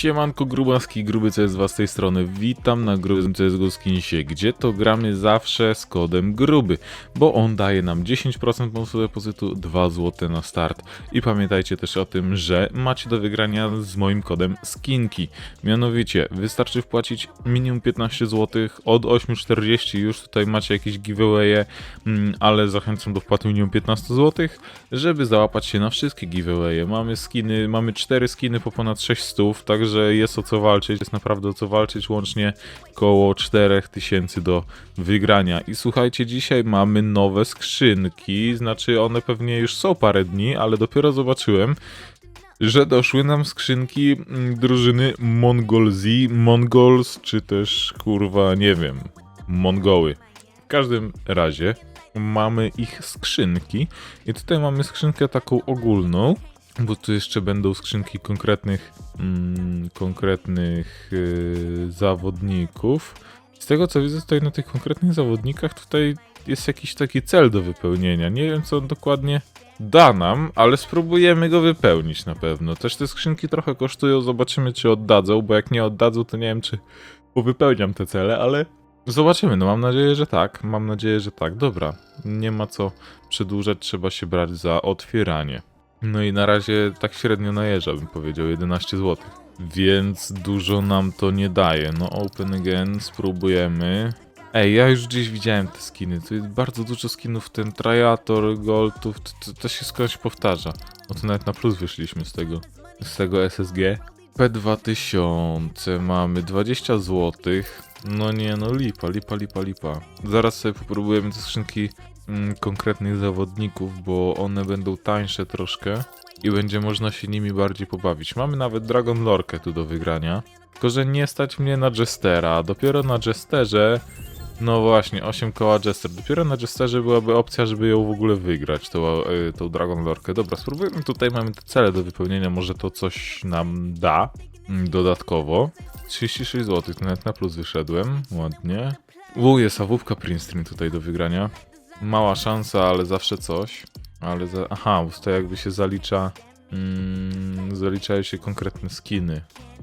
Siemanko grubaski, gruby CS z tej strony, witam na grubym CSGO Skinsie, gdzie to gramy zawsze z kodem gruby, bo on daje nam 10% bonusu depozytu, 2 zł na start. I pamiętajcie też o tym, że macie do wygrania z moim kodem skinki. Mianowicie, wystarczy wpłacić minimum 15 zł, od 8,40 już tutaj macie jakieś giveawaye, mm, ale zachęcam do wpłaty minimum 15 zł, żeby załapać się na wszystkie giveawaye. Mamy skiny, mamy 4 skiny po ponad 6 stów, także jest o co walczyć, jest naprawdę o co walczyć, łącznie koło 4000 do wygrania. I słuchajcie, dzisiaj mamy nowe skrzynki, znaczy one pewnie już są parę dni, ale dopiero zobaczyłem, że doszły nam skrzynki mm, drużyny Mongol Z, Mongols, czy też kurwa, nie wiem, Mongoły. W każdym razie mamy ich skrzynki i tutaj mamy skrzynkę taką ogólną, bo tu jeszcze będą skrzynki konkretnych, mm, konkretnych yy, zawodników. Z tego co widzę tutaj na tych konkretnych zawodnikach, tutaj jest jakiś taki cel do wypełnienia. Nie wiem co on dokładnie da nam, ale spróbujemy go wypełnić na pewno. Też te skrzynki trochę kosztują, zobaczymy czy oddadzą, bo jak nie oddadzą, to nie wiem czy wypełniam te cele, ale zobaczymy. No mam nadzieję, że tak. Mam nadzieję, że tak. Dobra, nie ma co przedłużać, trzeba się brać za otwieranie. No i na razie tak średnio najeżdża, bym powiedział, 11 zł. Więc dużo nam to nie daje. No open again, spróbujemy. Ej, ja już gdzieś widziałem te skiny. Tu jest bardzo dużo skinów, ten Triator, Goldów, to, to, to się skądś powtarza. No to nawet na plus wyszliśmy z tego, z tego SSG. P2000 mamy 20 zł. No nie, no lipa, lipa, lipa, lipa. Zaraz sobie popróbujemy te skrzynki mm, konkretnych zawodników, bo one będą tańsze troszkę i będzie można się nimi bardziej pobawić. Mamy nawet Dragon Lorkę tu do wygrania. Tylko, że nie stać mnie na Jestera. Dopiero na Jesterze no właśnie, 8 koła Jester. Dopiero na Jesterze byłaby opcja, żeby ją w ogóle wygrać, tą, y, tą Dragon Lorkę. Dobra, spróbujemy. Tutaj mamy te cele do wypełnienia, może to coś nam da mm, dodatkowo. 36 zł, nawet na plus wyszedłem, ładnie. U, jest awupka Princeton tutaj do wygrania. Mała szansa, ale zawsze coś. Ale za... Aha, to jakby się zalicza... Mm, zaliczają się konkretne skiny.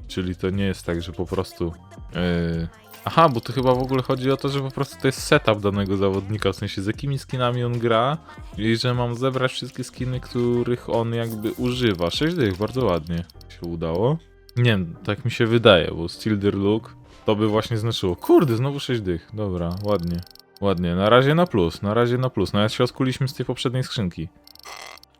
Czyli to nie jest tak, że po prostu... Yy, Aha, bo to chyba w ogóle chodzi o to, że po prostu to jest setup danego zawodnika, w sensie z jakimi skinami on gra i że mam zebrać wszystkie skiny, których on jakby używa. 6 dych, bardzo ładnie się udało. Nie wiem, tak mi się wydaje, bo Stilder Look to by właśnie znaczyło. Kurde, znowu 6 dych. Dobra, ładnie. Ładnie, na razie na plus, na razie na plus. Nawet się odkuliśmy z tej poprzedniej skrzynki.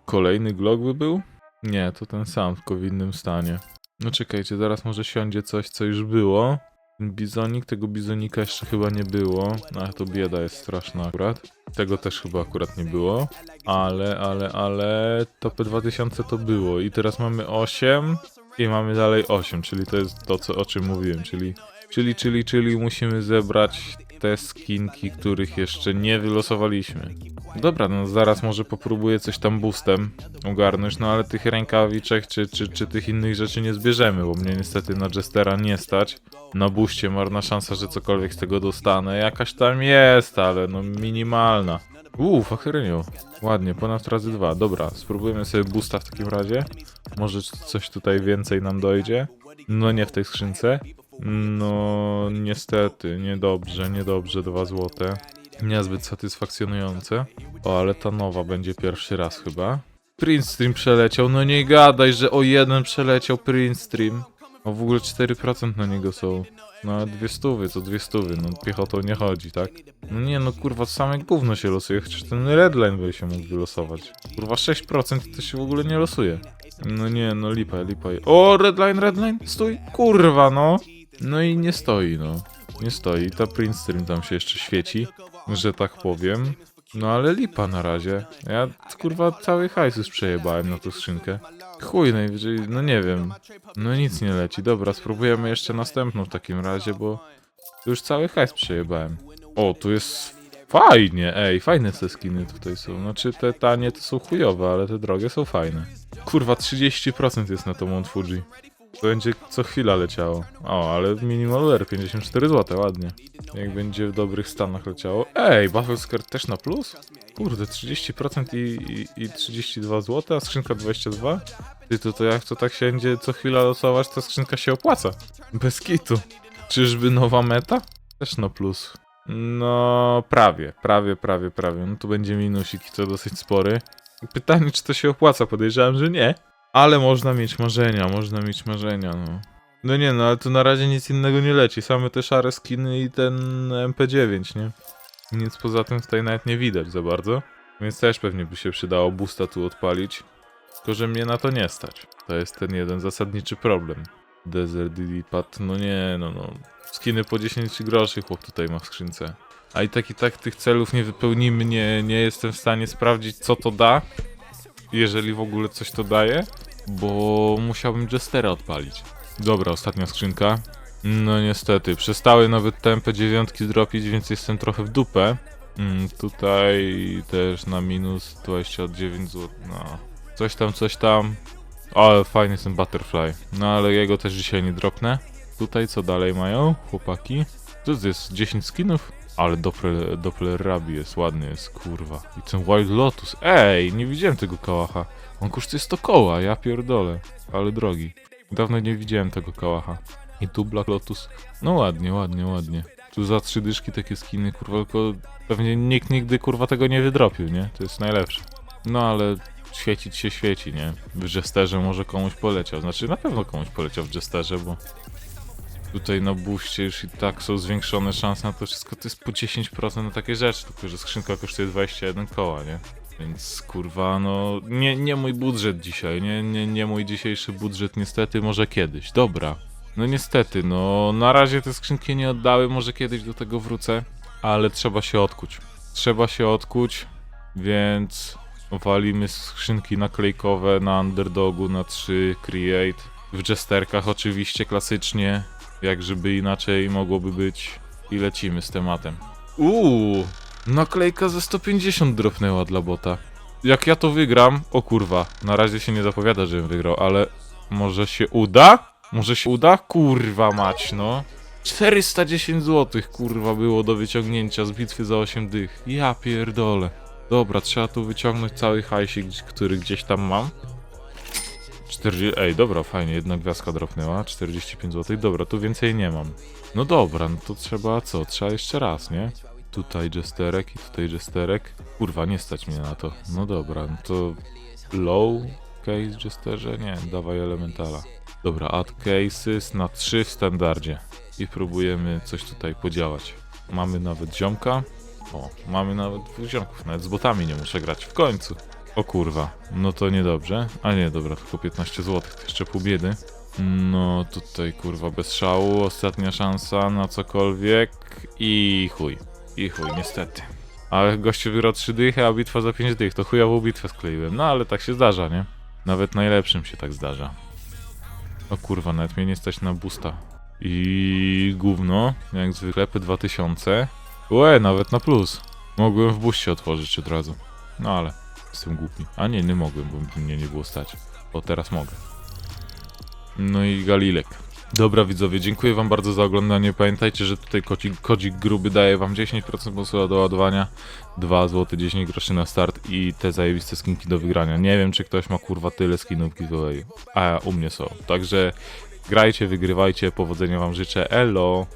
Kolejny Glock by był? Nie, to ten sam, tylko w innym stanie. No czekajcie, zaraz może siądzie coś, co już było. Bizonik, tego bizonika jeszcze chyba nie było. No, to bieda jest straszna akurat. Tego też chyba akurat nie było. Ale, ale, ale to P2000 to było. I teraz mamy 8 i mamy dalej 8, czyli to jest to, co, o czym mówiłem, czyli, czyli, czyli, czyli musimy zebrać te skinki, których jeszcze nie wylosowaliśmy. Dobra, no zaraz może popróbuję coś tam boostem ogarnąć, no ale tych rękawiczek czy, czy, czy tych innych rzeczy nie zbierzemy, bo mnie niestety na Jestera nie stać. Na buście marna szansa, że cokolwiek z tego dostanę. Jakaś tam jest, ale no minimalna. Uuu, faktycznie. Ładnie, ponad razy dwa. Dobra, spróbujemy sobie boosta w takim razie. Może coś tutaj więcej nam dojdzie. No nie w tej skrzynce. No niestety, niedobrze, niedobrze, 2 złote. Niezbyt satysfakcjonujące. O, ale ta nowa będzie pierwszy raz chyba. Print Stream przeleciał, no nie gadaj, że o jeden przeleciał Print Stream. O w ogóle 4% na niego są. No dwie stówy, to dwie stówy, no piechotą nie chodzi, tak? No nie no kurwa, same gówno się losuje, chociaż ten Redline by się mógł wylosować. Kurwa 6% to się w ogóle nie losuje. No nie, no lipa, lipa. O, Redline, Redline, stój, kurwa no. No i nie stoi, no. Nie stoi, ta print stream tam się jeszcze świeci, że tak powiem. No ale lipa na razie. Ja kurwa cały hajs już przejebałem na tą skrzynkę. Chuj najwyżej, no nie wiem. No nic nie leci. Dobra, spróbujemy jeszcze następną w takim razie, bo już cały hajs przejebałem. O, tu jest fajnie, ej, fajne te skiny tutaj są. Znaczy te tanie to są chujowe, ale te drogie są fajne. Kurwa, 30% jest na to Mount Fuji. Będzie co chwila leciało. O, ale minimal wear 54 zł, ładnie. Jak będzie w dobrych stanach leciało. Ej, Buffalo Skirt też na plus? Kurde, 30% i, i, i 32 zł, a skrzynka 22? Ty, to, to jak to tak się będzie co chwila losować, to skrzynka się opłaca. Bez kitu. Czyżby nowa meta? Też na plus. No, prawie, prawie, prawie, prawie. No tu będzie minusik to dosyć spory. Pytanie, czy to się opłaca? Podejrzewam, że nie. Ale można mieć marzenia, można mieć marzenia, no. No nie, no ale tu na razie nic innego nie leci. Same te szare skiny i ten MP9, nie? Nic poza tym tutaj nawet nie widać za bardzo. Więc też pewnie by się przydało boosta tu odpalić. Tylko, że mnie na to nie stać. To jest ten jeden zasadniczy problem. Desert Lilipat, no nie, no no. Skiny po 10 groszy chłop tutaj ma w skrzynce. A i tak i tak tych celów nie wypełnimy, nie, nie jestem w stanie sprawdzić co to da. Jeżeli w ogóle coś to daje. Bo musiałbym Jestera odpalić. Dobra, ostatnia skrzynka. No niestety, przestały nawet tempę dziewiątki dropić, więc jestem trochę w dupę. Mm, tutaj też na minus 29 zł. No. Coś tam, coś tam. Ale fajny jest ten Butterfly. No ale jego też dzisiaj nie dropnę. Tutaj co dalej mają, chłopaki? To jest 10 skinów? Ale Doppler, Doppler Rabi jest ładny, jest kurwa. I ten Wild Lotus. Ej, nie widziałem tego kałacha. On kosztuje 100 koła, ja pierdolę. Ale drogi. Dawno nie widziałem tego kałacha. I tu Black Lotus. No ładnie, ładnie, ładnie. Tu za trzy dyszki takie skiny, kurwa, tylko pewnie nikt nigdy kurwa tego nie wydropił, nie? To jest najlepsze. No ale świecić się świeci, nie? W Jesterze może komuś poleciał. Znaczy na pewno komuś poleciał w Jesterze, bo tutaj na buście już i tak są zwiększone szanse na to wszystko. To jest po 10% na takie rzeczy, tylko że skrzynka kosztuje 21 koła, nie? Więc kurwa, no nie, nie mój budżet dzisiaj, nie, nie, nie mój dzisiejszy budżet niestety, może kiedyś. Dobra. No niestety, no na razie te skrzynki nie oddały, może kiedyś do tego wrócę, ale trzeba się odkuć. Trzeba się odkuć, więc walimy skrzynki naklejkowe na underdogu na 3 create. W jesterkach oczywiście klasycznie, jak żeby inaczej mogłoby być i lecimy z tematem. Uuu, naklejka ze 150 dropnęła dla bota. Jak ja to wygram, o kurwa, na razie się nie zapowiada, żebym wygrał, ale może się uda? Może się uda? Kurwa mać, no. 410 zł, kurwa, było do wyciągnięcia z bitwy za 8 dych. Ja pierdolę. Dobra, trzeba tu wyciągnąć cały hajsik, który gdzieś tam mam. 40... Ej, dobra, fajnie, jedna gwiazdka dropnęła, 45 zł. Dobra, tu więcej nie mam. No dobra, no to trzeba co? Trzeba jeszcze raz, nie? Tutaj jesterek i tutaj jesterek. Kurwa, nie stać mnie na to. No dobra, no to low case jesterze? Nie, dawaj elementala. Dobra, add cases na 3 w standardzie. I próbujemy coś tutaj podziałać. Mamy nawet ziomka. O, mamy nawet dwóch ziomków. Nawet z botami nie muszę grać. W końcu. O kurwa, no to niedobrze. A nie, dobra, tylko 15 zł, to jeszcze pół biedy. No tutaj kurwa bez szału, ostatnia szansa na cokolwiek i chuj. I chuj, niestety. Ale gościu wygrał 3 dychy, a bitwa za 5 dych. To chujową bitwę skleiłem. No ale tak się zdarza, nie? Nawet najlepszym się tak zdarza. O kurwa, nawet mnie nie stać na boosta. I gówno, jak zwykle, P2000. Łe, nawet na plus. Mogłem w buście otworzyć od razu. No ale jestem głupi. A nie, nie mogłem, bo mnie nie było stać. Bo teraz mogę. No i Galilek. Dobra widzowie, dziękuję wam bardzo za oglądanie. Pamiętajcie, że tutaj kodzik, kodzik gruby daje wam 10% bonusu do ładowania, 2 zł 10 groszy na start i te zajebiste skinki do wygrania. Nie wiem, czy ktoś ma kurwa tyle skinów giveaway, a u mnie są. Także grajcie, wygrywajcie, powodzenia wam życzę. Elo!